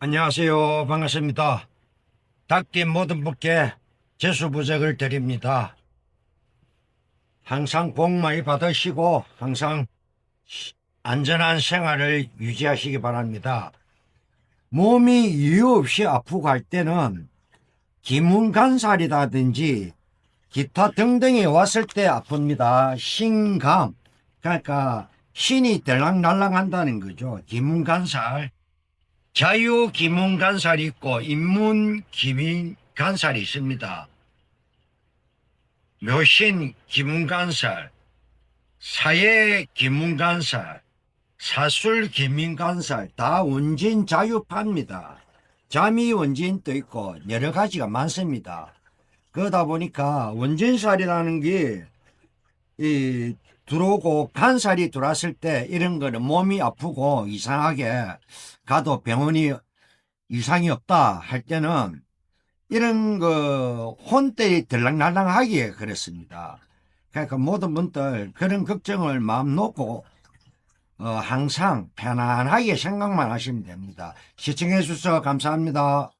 안녕하세요. 반갑습니다. 닦인 모든 분께 재수부적을 드립니다. 항상 복 많이 받으시고 항상 시- 안전한 생활을 유지하시기 바랍니다. 몸이 이유 없이 아프고 할 때는 기문간살이라든지 기타 등등이 왔을 때 아픕니다. 신감 그러니까 신이 들락날락 한다는 거죠. 기문간살 자유 기문간살이 있고 인문 기문간살이 있습니다. 묘신 기문간살, 사회 기문간살, 사술 기문간살 다 원진 자유파입니다. 자미 원진도 있고 여러 가지가 많습니다. 그러다 보니까 원진살이라는 게 이 들어오고 간살이 들어왔을 때 이런 거는 몸이 아프고 이상하게 가도 병원이 이상이 없다 할 때는 이런 그 혼때리 들락날락하기에 그렇습니다. 그러니까 모든 분들 그런 걱정을 마음 놓고 어, 항상 편안하게 생각만 하시면 됩니다. 시청해 주셔서 감사합니다.